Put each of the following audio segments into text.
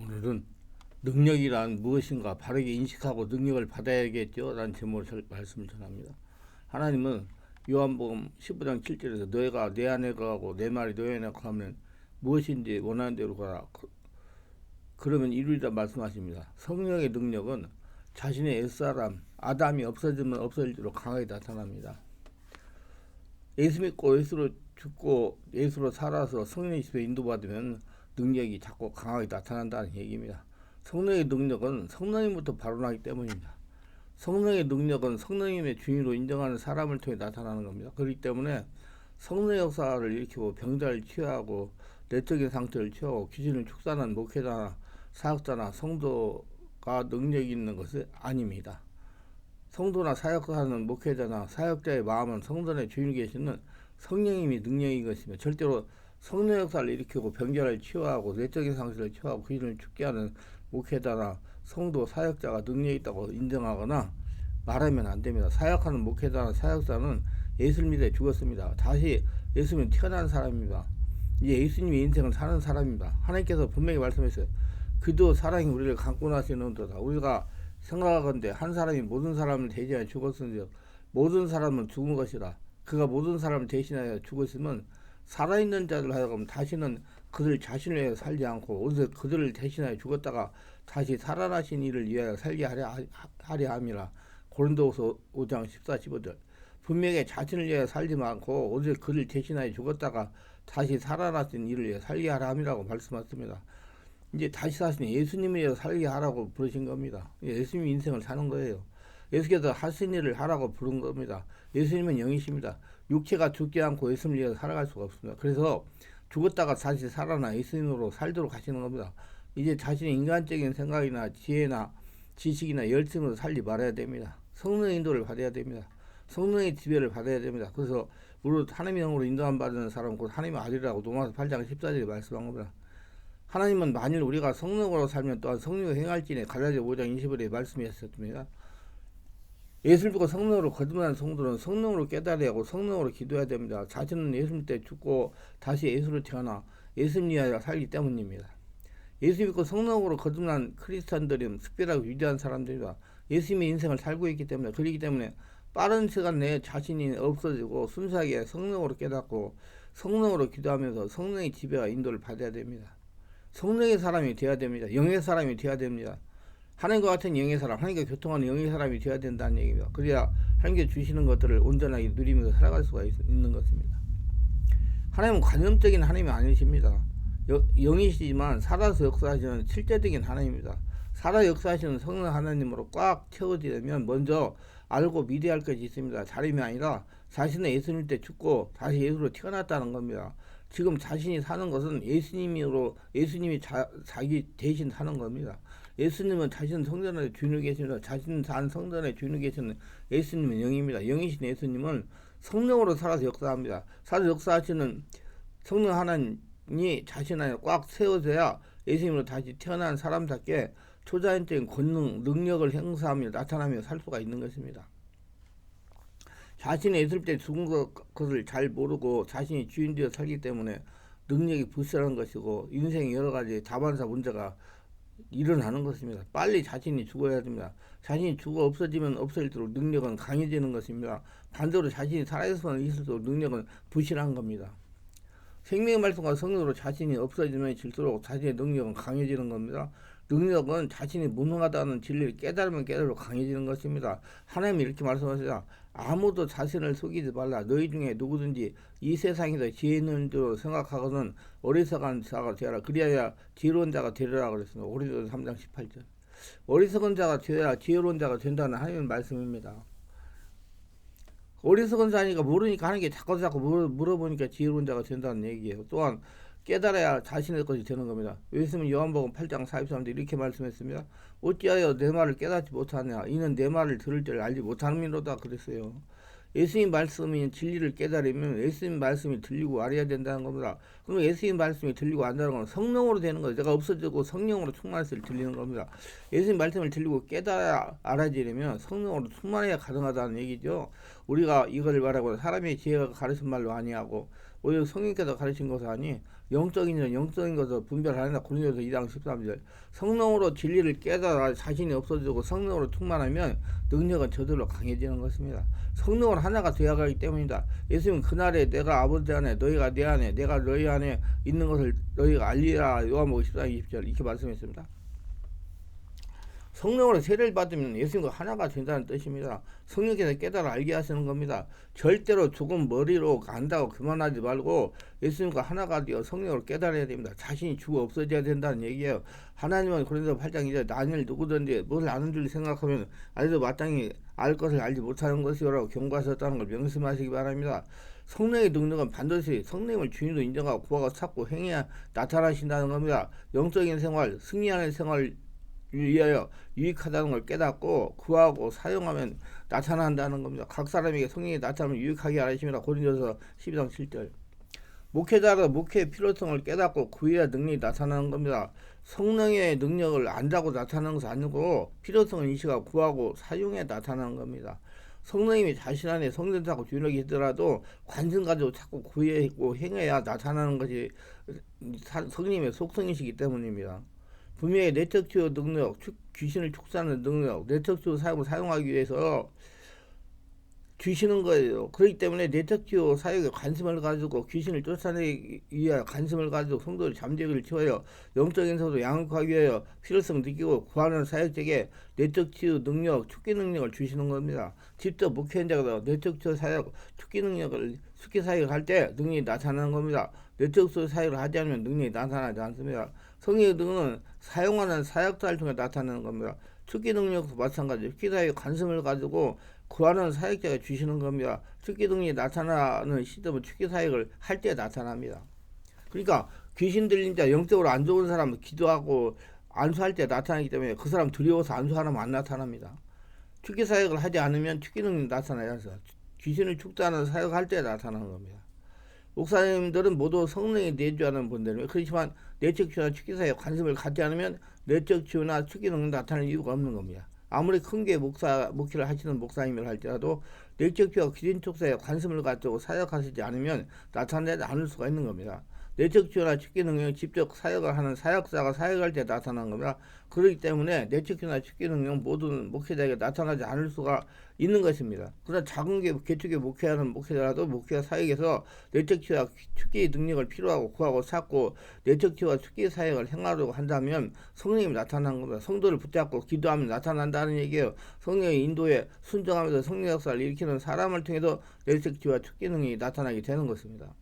오늘은 능력이란 무엇인가 바르게 인식하고 능력을 받아야겠죠. 라는 제목으로 설- 말씀을 전합니다. 하나님은 요한복음 15장 7절에서 너희가 내 안에 거하고 내 말이 너희 안에 거하면 무엇인지 원하는 대로 가라. 그- 그러면 이루리라 말씀하십니다. 성령의 능력은 자신의 옛사람 아담이 없어지면 없어질수록 강하게 나타납니다. 예수 믿고 예수로 죽고 예수로 살아서 성령의 집에 인도받으면 능력이 자꾸 강하게 나타난다는 얘기입니다. 성령의 능력은 성령님부터 발원하기 때문입니다. 성령의 능력은 성령님의 주인으로 인정하는 사람을 통해 나타나는 겁니다. 그렇기 때문에 성령 역사를 일으키고 병자를 치유하고 내적인 상태를 치유하고 귀신을 축산한 목회자나 사역자나 성도가 능력이 있는 것은 아닙니다. 성도나 사역하는 목회자나 사역자의 마음은 성전의 주인이 계시는 성령님이 능력인 것이며 절대로 성령 역사를 일으키고 병자를 치유하고 내적인 상태를 치유하고 귀신을 죽게 하는 목회자나 성도 사역자가 능력이 있다고 인정하거나 말하면 안 됩니다. 사역하는 목회자나 사역자는 예수를 믿어 죽었습니다. 다시 예수님 태어난 사람입니다. 이제 예수님의 인생을 사는 사람입니다. 하나님께서 분명히 말씀했어요. 그도 사랑이 우리를 감고 나시는도다. 우리가 생각하건대 한 사람이 모든 사람을 대신하여 죽었으니 모든 사람은 죽은 것이라. 그가 모든 사람을 대신하여 죽었으면 살아있는 자들 하여금 다시는 그들 자신을 위해 살지 않고 오늘 그들을 대신하여 죽었다가 다시 살아나신 이를 위하여 살게 하려, 하려 함이라. 고린도후서 5장 14, 15절. 분명히 자신을 위해 살지 않고 오늘 그를 대신하여 죽었다가 다시 살아나신 이를 위해 살게 하려 함이라고 말씀하셨습니다. 이제 다시 사신 예수님을 위해 살게 하라고 부르신 겁니다. 예수님 인생을 사는 거예요. 예수께서 하신 일을 하라고 부른 겁니다. 예수님은 영이십니다. 육체가 죽지 않고 예수님을 위해 살아갈 수가 없습니다. 그래서 죽었다가 다시 살아나 예수님으로 살도록 하시는 겁니다. 이제 자신의 인간적인 생각이나 지혜나 지식이나 열심으로 살지 말아야 됩니다. 성령의 인도를 받아야 됩니다. 성령의 지배를 받아야 됩니다. 그래서 무릇 하나님의 영으로 인도함 받는 사람은 곧 하나님의 아들이라고 로마서 8장 14절에 말씀한 겁니다. 하나님은 만일 우리가 성령으로 살면 또한 성령을 행할지니 갈라디아 5장 20절에 말씀하셨습니다. 믿고 성령으로 거듭난 성도는 성령으로 깨달아야 하고 성령으로 기도해야 됩니다. 자신은 예수님 때 죽고 다시 예수로 태어나 예수님 위하여 살기 때문입니다. 예수 믿고 성령으로 거듭난 크리스찬들은 특별하고 위대한 사람들이다. 예수님의 인생을 살고 있기 때문에 그렇기 때문에 빠른 시간 내에 자신이 없어지고 순수하게 성령으로 깨닫고 성령으로 기도하면서 성령의 지배와 인도를 받아야 됩니다. 성령의 사람이 되어야 됩니다. 영의 사람이 되어야 됩니다. 하나님과 같은 영의 사람, 하나님과 교통하는 영의 사람이 되어야 된다는 얘기입니다. 그래야 하나님께 주시는 것들을 온전하게 누리면서 살아갈 수가 있, 는 것입니다. 하나님은 관념적인 하나님이 아니십니다. 여, 영이시지만 살아서 역사하시는 실제적인 하나님입니다. 살아 역사하시는 성령 하나님으로 꽉 채워지려면 먼저 알고 믿어야 할 것이 있습니다. 다름이 아니라 자신의 예수님 때 죽고 다시 예수로 태어났다는 겁니다. 지금 자신이 사는 것은 예수님으로 예수님이 자, 자기 대신 사는 겁니다. 예수님은 자신 성전의 주인이 계십니다. 자신 산 성전의 주인이 계시는 예수님은 영입니다. 영이신 예수님은 성령으로 살아서 역사합니다. 살아서 역사하시는 성령 하나님이 자신 안에 꽉 세워져야 예수님으로 다시 태어난 사람답게 초자연적인 권능, 능력을 행사하며 나타나며 살 수가 있는 것입니다. 자신의 예술 때 죽은 것, 것을 잘 모르고 자신이 주인 되어 살기 때문에 능력이 부실한 것이고 인생의 여러 가지 다반사 문제가 일어나는 것입니다. 빨리 자신이 죽어야 됩니다. 자신이 죽어 없어지면 없어질수록 능력은 강해지는 것입니다. 반대로 자신이 살아있으면 있을수록 능력은 부실한 겁니다. 생명의 말씀과 성령으로 자신이 없어지면 질수록 자신의 능력은 강해지는 겁니다. 능력은 자신이 무능하다는 진리를 깨달으면 깨달을수록 강해지는 것입니다. 하나님이 이렇게 말씀하시다. 아무도 자신을 속이지 말라. 너희 중에 누구든지 이 세상에서 지혜 있는 줄 생각하거든 어리석은 자가 되어라. 그리하여 지혜로운 자가 되리라 그랬습니다. 오리도 3장 18절. 어리석은 자가 되어야 지혜로운 자가 된다는 하나님의 말씀입니다. 어리석은 자니까 모르니까 하는 게 자꾸 자꾸 물어, 물어보니까 지혜로운 자가 된다는 얘기예요. 또한 깨달아야 자신의 것이 되는 겁니다. 예수님은 요한복음 8장 43절 이렇게 말씀했습니다. 어찌하여 내 말을 깨닫지 못하냐? 이는 내 말을 들을 줄 알지 못하는이로다 그랬어요. 예수님 말씀이 진리를 깨달으면 예수님 말씀이 들리고 알아야 된다는 겁니다. 그럼 예수님 말씀이 들리고 안다는 건 성령으로 되는 거예요. 내가 없어지고 성령으로 충만해서 들리는 겁니다. 예수님 말씀을 들리고 깨달아 알아지려면 성령으로 충만해야 가능하다는 얘기죠. 우리가 이거를 말하고 사람의 지혜가 가르친 말로 아니하고 오히려 성령께서 가르친 것이 아니 영적인 일 영적인 것을 분별하느냐 고린도서 2장 13절 성령으로 진리를 깨달아 자신이 없어지고 성령으로 충만하면 능력은 저절로 강해지는 것입니다. 성령은 하나가 되어 가기 때문이다. 예수님 그날에 내가 아버지 안에 너희가 내 안에 내가 너희 안에 있는 것을 너희가 알리라 요한복음 14장 20절 이렇게 말씀했습니다. 성령으로 세례를 받으면 예수님과 하나가 된다는 뜻입니다. 성령께서 깨달아 알게 하시는 겁니다. 절대로 죽은 머리로 간다고 그만하지 말고 예수님과 하나가 되어 성령으로 깨달아야 됩니다. 자신이 죽어 없어져야 된다는 얘기예요. 하나님은 고린도 8장 이제 나를 누구든지 뭘 아는 줄 생각하면 아직도 마땅히 알 것을 알지 못하는 것이라고 경고하셨다는 걸 명심하시기 바랍니다. 성령의 능력은 반드시 성령을 주인으로 인정하고 구하고 찾고 행해야 나타나신다는 겁니다. 영적인 생활, 승리하는 생활 위하여 유익하다는 걸 깨닫고 구하고 사용하면 나타난다는 겁니다. 각 사람에게 성령이 나타나면 유익하게 하십니다. 고린도서 12장 7절. 목회자가 목회의 필요성을 깨닫고 구해야 능력이 나타나는 겁니다. 성령의 능력을 안다고 나타나는 것은 아니고 필요성을 인식하고 구하고 사용해 나타나는 겁니다. 성령님이 자신 안에 성전사고 주력이 있더라도 관심 가지고 자꾸 구해고 행해야 나타나는 것이 성령님의 속성이시기 때문입니다. 분명히 네트워크 능력, 축, 귀신을 축사하는 능력, 네트워크 사용을 사용하기 위해서 주시는 거예요. 그렇기 때문에 네트워크 사역에 관심을 가지고 귀신을 쫓아내기 위해 관심을 가지고 성도를 잠재기를 키워요. 영적인 성도 양육하기 위하여 필요성 느끼고 구하는 사역자에게 네트워크 능력, 축기 능력을 주시는 겁니다. 직접 목회 현장에서 네트워크 사역, 축기 능력을 숙기 사역을 할때 능력이 나타나는 겁니다. 네트워크 사역을 하지 않으면 능력이 나타나지 않습니다. 성의 등은 사용하는 사역자를 통해 나타나는 겁니다. 축기 능력도 마찬가지. 사역에 관심을 가지고 구하는 사역자가 주시는 겁니다. 축기 능력이 나타나는 시점은 축기 사역을 할 때 나타납니다. 그러니까 귀신 들린 자, 영적으로 안 좋은 사람은 기도하고 안수할 때 나타나기 때문에 그 사람 두려워서 안수하면 안 나타납니다. 축기 사역을 하지 않으면 축기 능력이 나타나야죠. 귀신을 축사하는 사역할 때 나타나는 겁니다. 목사님들은 모두 성령이 내주하는 분들이며 그렇지만 내적 치유나 축기 사역에 관심을 갖지 않으면 내적 치유나 축기 능력이 나타날 이유가 없는 겁니다. 아무리 큰 게 목사 목회를 하시는 목사님을 할지라도 내적 치유와 기린 축사에 관심을 가지고 사역하시지 않으면 나타나지 않을 수가 있는 겁니다. 내적 치유나 축기 능력이 직접 사역을 하는 사역자가 사역할 때 나타나는 겁니다. 그렇기 때문에 내적 치유나 축기 능력 모든 목회자에게 나타나지 않을 수가 있는 것입니다. 그러나 작은 게 개척에 목회하는 목회자라도 목회자 사역에서 내적 치유와 축기 능력을 필요하고 구하고 찾고 내적 치유와 축기 사역을 행하려고 한다면 성령이 나타나는 겁니다. 성도를 붙잡고 기도하면 나타난다는 얘기예요. 성령의 인도에 순종하면서 성령 역사를 일으키는 사람을 통해서 내적 치유와 축기 능력이 나타나게 되는 것입니다.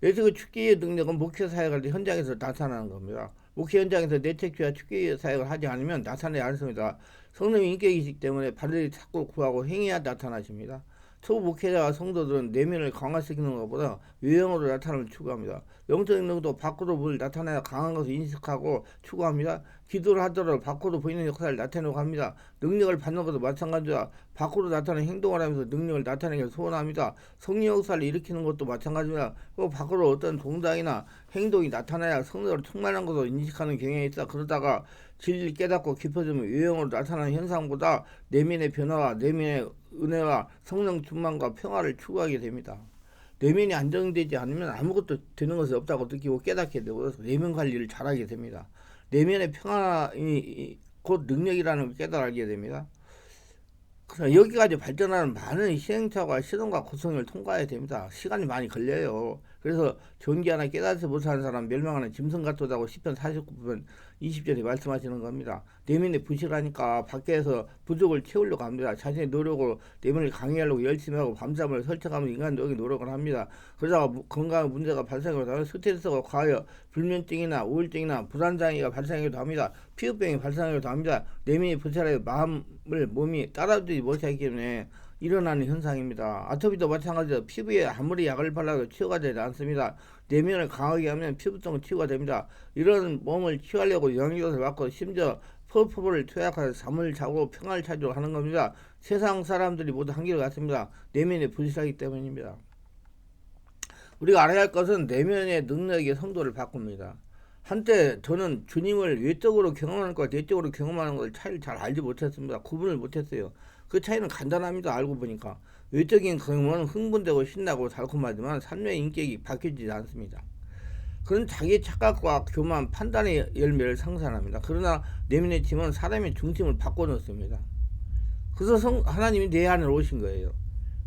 그래서 그 축기의 능력은 목회 사역할 때 현장에서 나타나는 겁니다. 목회 현장에서 내책주와 축기 사역을 하지 않으면 나타나지 않습니다. 성령의 인격이기 때문에 발을 찾고 구하고 행해야 나타나십니다. 초보 목회자와 성도들은 내면을 강화시키는 것보다 외형으로 나타남을 추구합니다. 영적인 능도 밖으로 뭘 나타내야 강한 것을 인식하고 추구합니다. 기도를 하더라도 밖으로 보이는 역사를 나타내고 합니다. 능력을 받는 것도 마찬가지다. 밖으로 나타나는 행동을 하면서 능력을 나타내기 소원합니다. 성령 역사를 일으키는 것도 마찬가지입니다. 그 밖으로 어떤 동작이나 행동이 나타나야 성령으로 충만한 것을 인식하는 경향이 있다. 그러다가 진리를 깨닫고 깊어지면 외형으로 나타나는 현상보다 내면의 변화와 내면의 은혜와 성령 충만과 평화를 추구하게 됩니다. 내면이 안정되지 않으면 아무것도 되는 것이 없다고 느끼고 깨닫게 되고 내면 관리를 잘하게 됩니다. 내면의 평화이 곧 능력이라는 걸 깨달게 됩니다. 그래서 여기까지 발전하는 많은 시행착오와 시련과 고통을 통과해야 됩니다. 시간이 많이 걸려요. 그래서 존귀 하나 깨닫지 못하는 사람 멸망하는 짐승 같다고 10편 49편 20절에 말씀하시는 겁니다. 내면이 부실하니까 밖에서 부족을 채우려고 합니다. 자신의 노력으로 내면을 강의하려고 열심히 하고 밤잠을 설정하면 인간적인 노력을 합니다. 그러다가 건강 문제가 발생하고 스트레스가 과하여 불면증이나 우울증이나 불안장애가 발생하기도 합니다. 피부병이 발생하기도 합니다. 내면이 부실하여 마음을 몸이 따라주지 못하기 때문에 일어나는 현상입니다. 아토피도 마찬가지로 피부에 아무리 약을 발라도 치유가 되지 않습니다. 내면을 강하게 하면 피부성은 치유가 됩니다. 이런 몸을 치유하려고 영양것을 받고 심지어 퍼포를 투약해서 잠을 자고 평화를 찾으려 하는 겁니다. 세상 사람들이 모두 한결 같습니다. 내면이 부실하기 때문입니다. 우리가 알아야 할 것은 내면의 능력이 성도를 바꿉니다. 한때 저는 주님을 외적으로 경험하는 것과 내적으로 경험하는 것 차이를 잘 알지 못했습니다. 구분을 못했어요. 그 차이는 간단합니다. 알고 보니까 외적인 경험은 흥분되고 신나고 달콤하지만 삶의 인격이 바뀌지 않습니다. 그런 자기의 착각과 교만, 판단의 열매를 상산합니다. 그러나 내면의 팀은 사람의 중심을 바꿔놓습니다. 그래서 성, 하나님이 내 안에 오신 거예요.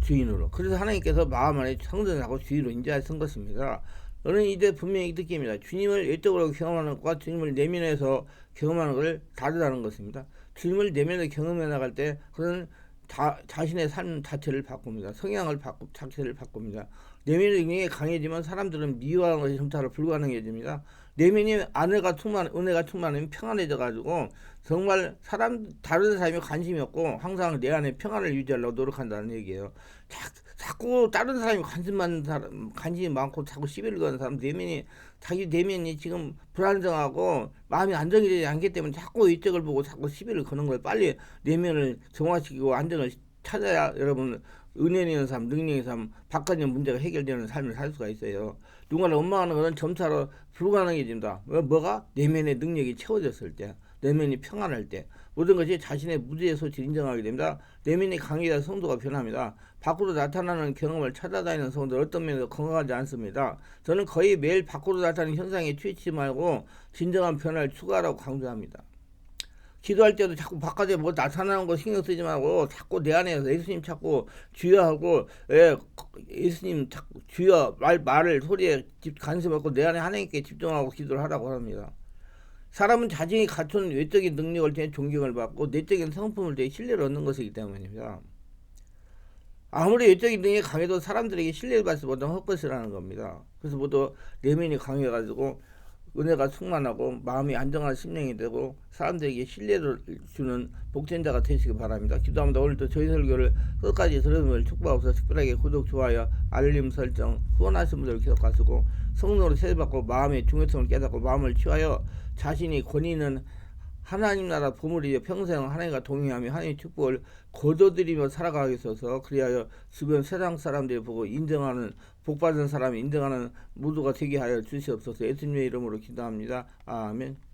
주인으로. 그래서 하나님께서 마음 안에 성전하고 주인으로 인자하신 것입니다. 너는 이제 분명히 느낍니다. 주님을 외적으로 경험하는 것과 주님을 내면에서 경험하는 것을 다르다는 것입니다. 주님을 내면에 경험해 나갈 때 그는 자, 자신의 삶 자체를 바꿉니다. 성향을 바꾸, 자체를 바꿉니다. 내면의 능력이 강해지면 사람들은 미워하는 것이 점차로 불가능해집니다. 내면이 안회가 충만, 은혜가 충만하면 평안해져 가지고 정말 사람 다른 사람이 관심이 없고 항상 내 안에 평안을 유지하려고 노력한다는 얘기예요. 자, 자꾸 다른 사람이 관심 많은 사람, 관심이 많고 자꾸 시비를 거는 사람 내면이 자기 내면이 지금 불안정하고 마음이 안정이 되지 않기 때문에 자꾸 이쪽을 보고 자꾸 시비를 거는 거예요. 빨리 내면을 정화시키고 안정을 찾아야 여러분 있는 삶, 능력 있는 삶, 바깥의 문제가 해결되는 삶을 살 수가 있어요. 누군가를 원망하는 것은 점차로 불가능해집니다. 왜? 뭐가? 내면의 능력이 채워졌을 때, 내면이 평안할 때, 모든 것이 자신의 무지의 소치를 인정하게 됩니다. 내면이 강해야 성도가 변합니다. 밖으로 나타나는 경험을 찾아다니는 성도 어떤 면에서 건강하지 않습니다. 저는 거의 매일 밖으로 나타나는 현상에 취치 말고 진정한 변화를 추구하라고 강조합니다. 기도할 때도 자꾸 바깥에 뭐 나타나는 거 신경 쓰지 말고 자꾸 내 안에서 예수님 찾고 주여하고 예, 예수님 자꾸 주여 말 말을 소리에 집 관심 없고 내 안에 하나님께 집중하고 기도를 하라고 합니다. 사람은 자신이 갖춘 외적인 능력을 통해 존경을 받고 내적인 성품을 통해 신뢰를 얻는 것이기 때문입니다. 아무리 외적인 능력이 강해도 사람들에게 신뢰를 받지 못하면 헛것이라는 겁니다. 그래서 모두 내면이 강해가지고 은혜가 충만하고 마음이 안정한 심령이 되고 사람들에게 신뢰를 주는 복전자가 되시기 바랍니다. 기도합니다. 오늘도 저희 설교를 끝까지 들으면 축복하옵소서 특별하게 구독, 좋아요, 알림 설정, 후원하신 분들 기억하시고 성령으로 세례받고 마음의 중요성을 깨닫고 마음을 취하여 자신이 권위 있는 하나님 나라 보물이 평생 하나님과 동행하며 하나님의 축복을 거둬들이며 살아가게 있어서 그리하여 주변 세상 사람들이 보고 인정하는 복받은 사람이 인정하는 모두가 되게 하여 주시옵소서 예수님의 이름으로 기도합니다. 아멘